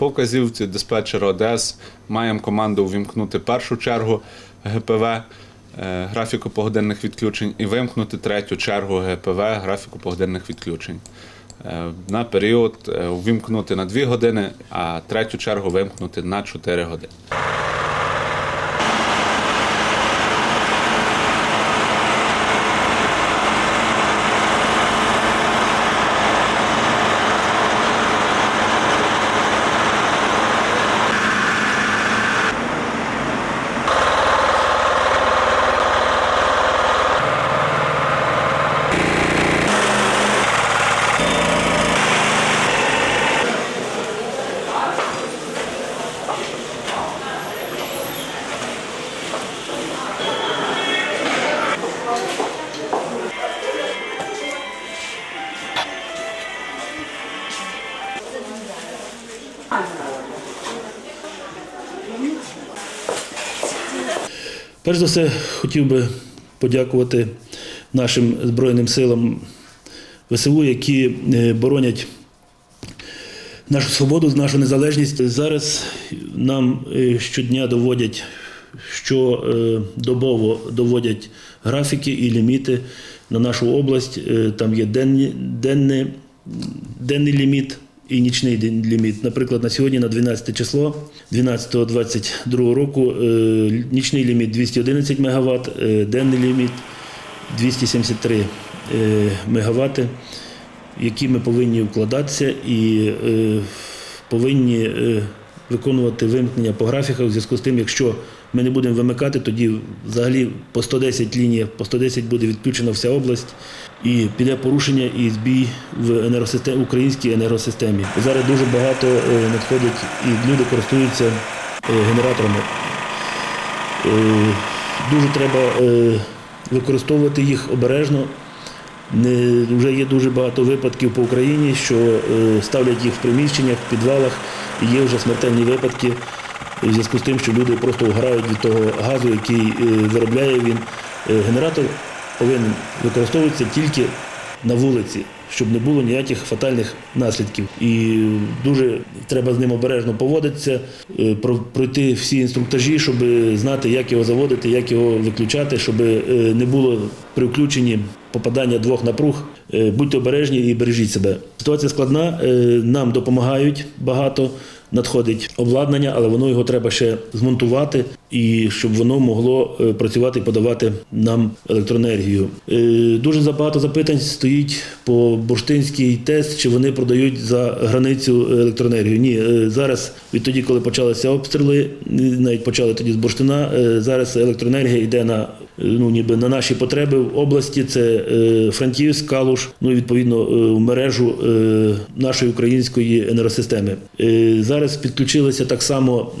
По вказівці диспетчера ОДС маємо команду увімкнути першу чергу ГПВ е, графіку погодинних відключень і вимкнути третю чергу ГПВ графіку погодинних відключень. Е, На період е, увімкнути на 2 години, а третю чергу вимкнути на 4 години. Перш за все, хотів би подякувати нашим Збройним силам ВСУ, які е, боронять нашу свободу, нашу незалежність. Зараз нам е, щодня доводять, що е, добово доводять графіки і ліміти на нашу область. Там є денні, денний, денний ліміт і нічний ліміт. Наприклад, на сьогодні на 12 число 12-22 року е, нічний ліміт 211 МВт, е, денний ліміт 273 е, МВт, які ми повинні вкладатися і повинні виконувати вимкнення по графіках в зв'язку з тим, якщо ми не будемо вимикати, тоді взагалі по 110 лініях, по 110 буде відключена вся область і піде порушення і збій в енергосистемі, українській енергосистемі. Зараз дуже багато е, надходить і люди користуються е, генераторами. Е, Дуже треба використовувати їх обережно. Не, вже є дуже багато випадків по Україні, що е, ставлять їх в приміщеннях, в підвалах. І є вже смертельні випадки в зв'язку з тим, що люди просто вграють від того газу, який е, виробляє він. Е, генератор повинен використовуватися тільки на вулиці, щоб не було ніяких фатальних наслідків. І дуже треба з ним обережно поводитися, е, про- пройти всі інструктажі, щоб знати, як його заводити, як його виключати, щоб е, не було при включенні попадання двох напруг. Е, Будьте обережні і бережіть себе. Ситуація складна, е, нам допомагають багато. Надходить обладнання, але воно його треба ще змонтувати, і щоб воно могло е, працювати і подавати нам електроенергію. Дуже забагато запитань стоїть по бурштинський тест, чи вони продають за границю електроенергію. Ні, зараз відтоді, коли почалися обстріли, навіть почали тоді з бурштина. Зараз електроенергія йде на ну ніби на наші потреби в області. Це е, Франківськ, Калуш, ну і відповідно е, в мережу е, нашої української енергосистеми. Зараз підключилися так само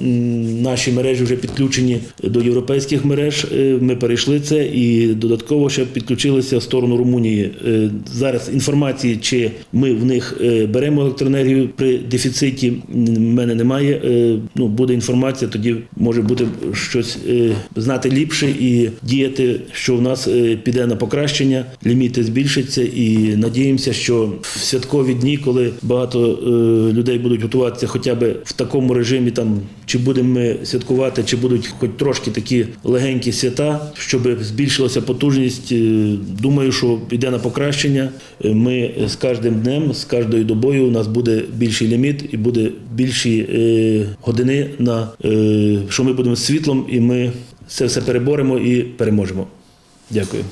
наші мережі вже підключені до європейських мереж. Ми перейшли це і додатково ще підключилися в сторону Румунії. Зараз інформації, чи ми в них беремо електроенергію при дефіциті, в мене немає. Ну буде інформація, тоді може бути щось знати ліпше і діяти, що в нас е, піде на покращення, ліміти збільшаться, і надіємося, що в святкові дні, коли багато е, людей будуть готуватися, хоча б в такому режимі, там чи будемо ми святкувати, чи будуть хоч трошки такі легенькі свята, щоб збільшилася потужність. Е, Думаю, що піде на покращення. Ми з кожним днем, з кожною добою у нас буде більший ліміт і буде більші години на що ми будемо світлом, і ми це все переборемо і переможемо. Дякую.